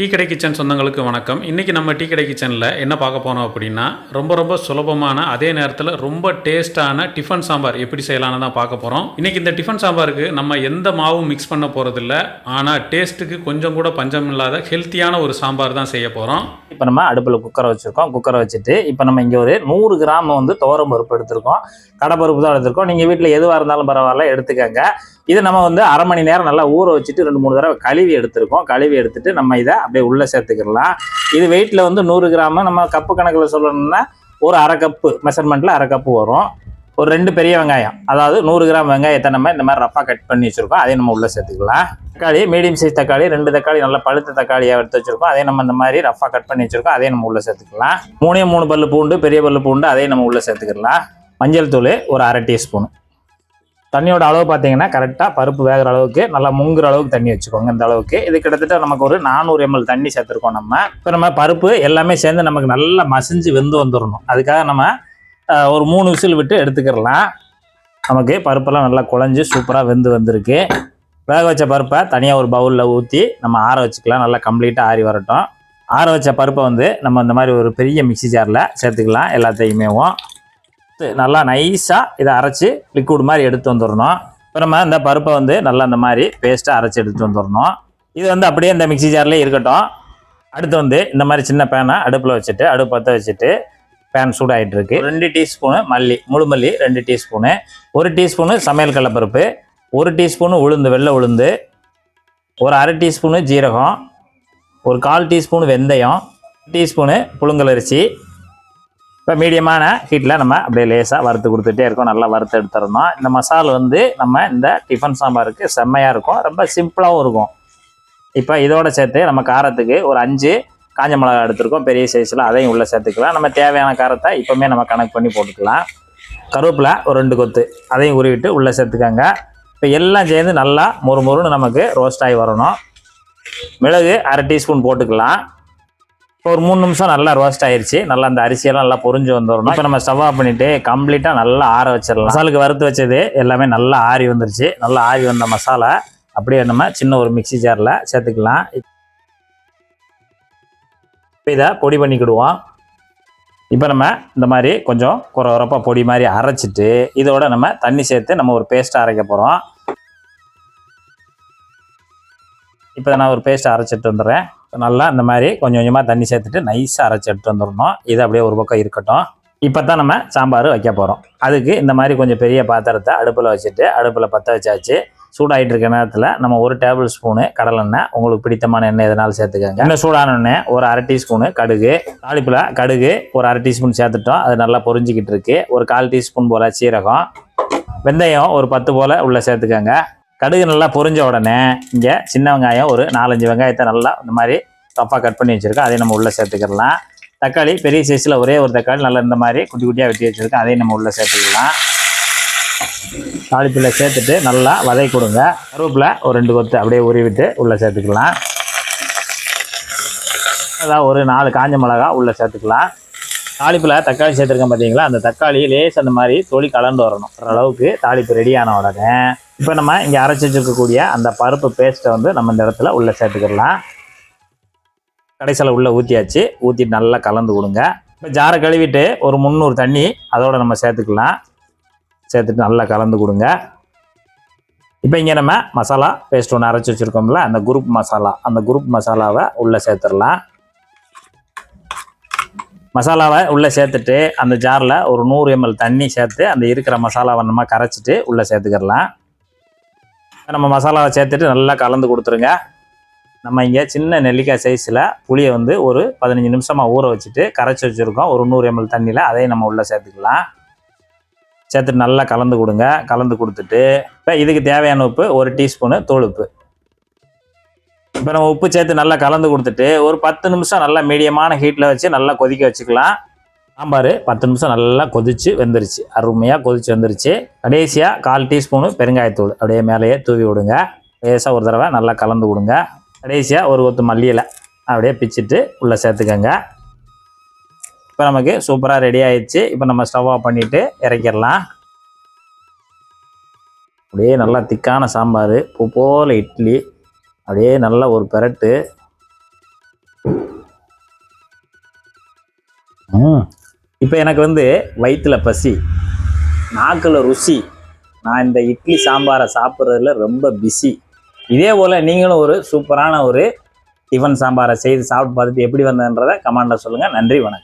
Tea கடை kitchen சொந்தங்களுக்கு வணக்கம். இன்றைக்கி நம்ம டீ கடை கிச்சனில் என்ன பார்க்க போனோம் அப்படின்னா ரொம்ப ரொம்ப சுலபமான அதே நேரத்தில் ரொம்ப டேஸ்ட்டான டிஃபன் சாம்பார் எப்படி செய்யலாம்னு தான் பார்க்க போகிறோம் இன்றைக்கி இந்த டிஃபன் சாம்பாருக்கு நம்ம எந்த மாவும் மிக்ஸ் பண்ண போகிறதில்ல ஆனால் டேஸ்ட்டுக்கு கொஞ்சம் கூட பஞ்சம் இல்லாத ஹெல்த்தியான ஒரு சாம்பார் தான் செய்ய போகிறோம் இப்போ நம்ம அடுப்பில் குக்கரை வச்சுருக்கோம். குக்கரை வச்சுட்டு இப்போ நம்ம இங்கே ஒரு நூறு கிராம் வந்து துவரம் பருப்பு எடுத்திருக்கோம். கடப்பருப்பு தான் எடுத்திருக்கோம். நீங்கள் வீட்டில் எதுவாக இருந்தாலும் பரவாயில்ல எடுத்துக்கங்க. இது நம்ம வந்து அரை மணி நேரம் நல்லா ஊற வச்சுட்டு ரெண்டு மூணு தடவை கழுவி எடுத்திருக்கோம். கழுவி எடுத்துட்டு நம்ம இதை அப்படியே உள்ளே சேர்த்துக்கிடலாம். இது வெயிட்டில் வந்து நூறு கிராமு. நம்ம கப்பு கணக்கில் சொல்லணும்னா ஒரு அரை கப்பு மெஷர்மெண்ட்டில் அரை கப்பு வரும். ஒரு ரெண்டு பெரிய வெங்காயம். அதாவது நூறு கிராம் வெங்காயத்தை நம்ம இந்த மாதிரி ரஃபாக கட் பண்ணி வச்சுருக்கோம். அதையும் நம்ம உள்ளே சேர்த்துக்கலாம். தக்காளி மீடியம் சைஸ் தக்காளி ரெண்டு தக்காளி நல்லா பழுத்த தக்காளியாக எடுத்து வச்சுருக்கோம். அதே நம்ம இந்த மாதிரி ரஃபாக கட் பண்ணி வச்சுருக்கோம். அதையும் நம்ம உள்ளே சேர்த்துக்கலாம். மூணே மூணு பல்லு பூண்டு பெரிய பல்லு பூண்டு அதையும் நம்ம உள்ளே சேர்த்துக்கலாம் மஞ்சள் தூள் ஒரு அரை டீஸ்பூன் தண்ணியோட அளவு பார்த்தீங்கன்னா கரெக்டாக பருப்பு வேகிற அளவுக்கு நல்லா முங்குற அளவுக்கு தண்ணி வச்சுக்கோங்க இந்த அளவுக்கு. இது கிட்டத்தட்ட நமக்கு ஒரு நானூறு எம்எல் தண்ணி சேர்த்துருக்கோம் நம்ம. இப்போ நம்ம பருப்பு எல்லாமே சேர்ந்து நமக்கு நல்லா மசிஞ்சு வெந்து வந்துடணும் அதுக்காக நம்ம ஒரு மூணு விசில் விட்டு எடுத்துக்கிடலாம். நமக்கு பருப்பெல்லாம் நல்லா குழஞ்சி சூப்பராக வெந்து வந்திருக்கு. வேக வச்ச பருப்பை தனியாக ஒரு பவுலில் ஊற்றி நம்ம ஆற வச்சுக்கலாம். நல்லா கம்ப்ளீட்டாக ஆறி வரட்டும். ஆற வச்ச பருப்பை வந்து நம்ம இந்த மாதிரி ஒரு பெரிய மிக்ஸி ஜாரில் சேர்த்துக்கலாம். எல்லாத்தையுமேவும். நல்லா நைஸாக இதை அரைச்சி லிக்விட் மாதிரி எடுத்து வந்துடணும். இப்போ நம்ம இந்த பருப்பை வந்து நல்லா இந்த மாதிரி பேஸ்ட்டாக அரைச்சி எடுத்து வந்துடணும். இது வந்து அப்படியே இந்த மிக்ஸி ஜார்லேயே இருக்கட்டும். அடுத்து வந்து இந்த மாதிரி சின்ன பேனை அடுப்பில் வச்சுட்டு அடுப்பு பற்ற வச்சுட்டு பேன் சூடாகிட்டு இருக்கு. ரெண்டு டீஸ்பூனு மல்லி முழு மல்லி ரெண்டு டீஸ்பூனு ஒரு டீஸ்பூனு சமையல் கடலப்பருப்பு ஒரு டீஸ்பூனு உளுந்து வெள்ளை உளுந்து ஒரு அரை டீஸ்பூனு ஜீரகம் ஒரு கால் டீஸ்பூனு வெந்தயம் டீஸ்பூனு புழுங்கலரிசி இப்போ மீடியமான ஹீட்டில் நம்ம அப்படியே லேசாக வறுத்து கொடுத்துட்டே இருக்கோம். நல்லா வறுத்து எடுத்துடணும். இந்த மசால் வந்து நம்ம இந்த டிஃபன் சாம்பாருக்கு செம்மையாக இருக்கும். ரொம்ப சிம்பிளாகவும் இருக்கும். இப்போ இதோட சேர்த்து நம்ம காரத்துக்கு ஒரு அஞ்சு காஞ்ச மிளகா எடுத்துருக்கோம். பெரிய சைஸில் அதையும் உள்ளே சேர்த்துக்கலாம். நம்ம தேவையான காரத்தை இப்போவுமே நம்ம கணக்கு பண்ணி போட்டுக்கலாம். கருவேப்பில ஒரு ரெண்டு கொத்து. அதையும் உருவிட்டு உள்ளே சேர்த்துக்கோங்க. இப்போ எல்லாம் சேர்ந்து நல்லா மொறு மொறுன்னு நமக்கு ரோஸ்ட் ஆகி வரணும். மிளகு அரை டீஸ்பூன் போட்டுக்கலாம். இப்போ ஒரு மூணு நிமிஷம் நல்லா ரோஸ்ட் ஆயிடுச்சு நல்லா அந்த அரிசியெல்லாம் நல்லா பொரிஞ்சு வந்துடணும் இப்போ நம்ம ஸ்டவ் ஆஃப் பண்ணிட்டு கம்ப்ளீட்டாக நல்லா ஆற வச்சிடலாம். மசாலுக்கு வறுத்து வச்சது எல்லாமே நல்லா ஆறி வந்துருச்சு. நல்லா ஆறி வந்த மசாலா அப்படியே நம்ம சின்ன ஒரு மிக்சி ஜாரில் சேர்த்துக்கலாம். இப்போ இதை பொடி பண்ணிக்கிடுவோம். இப்போ நம்ம இந்த மாதிரி கொஞ்சம் குறை குறப்பாக பொடி மாதிரி அரைச்சிட்டு இதோட நம்ம தண்ணி சேர்த்து நம்ம ஒரு பேஸ்ட்டை அரைக்க போகிறோம் இப்போ நான் ஒரு பேஸ்ட் அரைச்சிட்டு வந்துடுறேன். நல்லா இந்த மாதிரி கொஞ்சம் கொஞ்சமாக தண்ணி சேர்த்துட்டு நைஸாக அரைச்சி எடுத்து வந்துடணும். இது அப்படியே ஒரு பக்கம் இருக்கட்டும். இப்போ தான் நம்ம சாம்பார் வைக்க போகிறோம் அதுக்கு இந்த மாதிரி கொஞ்சம் பெரிய பாத்திரத்தை அடுப்பில் வச்சுட்டு அடுப்பில் பற்ற வச்சாச்சு. சூடாகிட்டு இருக்க நேரத்தில் நம்ம ஒரு டேபிள் ஸ்பூனு கடலெண்ணெய் உங்களுக்கு பிடித்தமான எண்ணெய் எதனாலும் சேர்த்துக்கோங்க. எண்ணெய் சூடான ஒரு அரை டீஸ்பூனு கடுகு தாளிப்பில் கடுகு ஒரு அரை டீஸ்பூன் சேர்த்துட்டோம். அது நல்லா பொறிஞ்சிக்கிட்டு இருக்கு. ஒரு கால் டீஸ்பூன் போல் சீரகம் வெந்தயம் ஒரு பத்து போல் உள்ளே சேர்த்துக்கோங்க. கடுகு நல்லா பொரிஞ்ச உடனே இங்கே சின்ன வெங்காயம் ஒரு நாலஞ்சு வெங்காயத்தை நல்லா இந்த மாதிரி ரஃபாக கட் பண்ணி வச்சுருக்கோம் அதையும் நம்ம உள்ளே சேர்த்துக்கிடலாம் தக்காளி பெரிய சைஸில் ஒரே ஒரு தக்காளி நல்லா இந்த மாதிரி குட்டி குட்டியாக வெட்டி வச்சுருக்கோம் அதையும் நம்ம உள்ளே சேர்த்துக்கலாம். தாளிப்பில் சேர்த்துட்டு நல்லா வதக்கி கொடுங்க. கருவேப்பில் ஒரு ரெண்டு கொத்து அப்படியே உருவிட்டு உள்ளே சேர்த்துக்கலாம். அதான் ஒரு நாலு காஞ்ச மிளகா உள்ளே சேர்த்துக்கலாம். தாளிப்பில் தக்காளி சேர்த்துருக்கேன் பார்த்தீங்களா அந்த தக்காளி லேஸ் அந்த மாதிரி தொளி கலந்து வரணும். ஓரளவுக்கு அளவுக்கு தாளிப்பு ரெடியான உடனே இப்போ நம்ம இங்கே அரைச்சி வச்சிருக்கக்கூடிய அந்த பருப்பு பேஸ்ட்டை வந்து நம்ம இந்த இடத்துல உள்ளே சேர்த்துக்கிடலாம். கடைசியில் உள்ளே ஊற்றியாச்சு ஊற்றிட்டு நல்லா கலந்து கொடுங்க. இப்போ ஜாரை கழுவிட்டு ஒரு முந்நூறு தண்ணி அதோடு நம்ம சேர்த்துக்கலாம். சேர்த்துட்டு நல்லா கலந்து கொடுங்க. இப்போ இங்கே நம்ம மசாலா பேஸ்ட் ஒன்று அரைச்சி வச்சுருக்கோம்ல அந்த குரூப் மசாலா. அந்த குரூப் மசாலாவை உள்ளே சேர்த்துடலாம். மசாலாவை உள்ளே சேர்த்துட்டு அந்த ஜாரில் ஒரு நூறு எம்எல் தண்ணி சேர்த்து அந்த இருக்கிற மசாலாவை நம்ம கரைச்சிட்டு உள்ளே சேர்த்துக்கிடலாம். நம்ம மசாலாவை சேர்த்துட்டு நல்லா கலந்து கொடுத்துருங்க. நம்ம இங்கே சின்ன நெல்லிக்காய் சைஸில் புளியை வந்து ஒரு பதினஞ்சு நிமிஷமாக ஊற வச்சுட்டு கரைச்சி வச்சுருக்கோம். ஒரு நூறு எம்எல் தண்ணியில் அதையும் நம்ம உள்ளே சேர்த்துக்கலாம். சேர்த்துட்டு நல்லா கலந்து கொடுங்க. கலந்து கொடுத்துட்டு இப்போ இதுக்கு தேவையான உப்பு ஒரு டீஸ்பூனு தூள் இப்போ நம்ம உப்பு சேர்த்து நல்லா கலந்து கொடுத்துட்டு ஒரு பத்து நிமிஷம் நல்லா மீடியமான ஹீட்டில் வச்சு நல்லா கொதிக்க வச்சுக்கலாம். சாம்பார் பத்து நிமிஷம் நல்லா கொதித்து வெந்துருச்சு. அருமையாக கொதித்து வந்துருச்சு. கடைசியாக கால் டீஸ்பூனு பெருங்காயத்தூள் அப்படியே மேலேயே தூவி விடுங்க. லேசாக ஒரு தடவை நல்லா கலந்து விடுங்க கடைசியாக ஒரு ஒத்து மல்லியில் அப்படியே பிச்சுட்டு உள்ளே சேர்த்துக்கோங்க. இப்போ நமக்கு சூப்பராக ரெடி ஆயிடுச்சு. இப்போ நம்ம ஸ்டவ் ஆஃப் பண்ணிவிட்டு இறக்கிடலாம். அப்படியே நல்லா திக்கான சாம்பார் பூ போல் இட்லி அப்படியே நல்லா ஒரு பெரட்டு. இப்போ எனக்கு வந்து வயிற்றில் பசி நாக்கில் ருசி நான் இந்த இட்லி சாம்பாரை சாப்பிட்றதுல ரொம்ப பிஸி இதே போல் நீங்களும் ஒரு சூப்பரான ஒரு டிஃபன் சாம்பாரை செய்து சாப்பிட்டு பார்த்துட்டு எப்படி வந்ததுன்றதை கமெண்டில் சொல்லுங்கள் நன்றி வணக்கம்.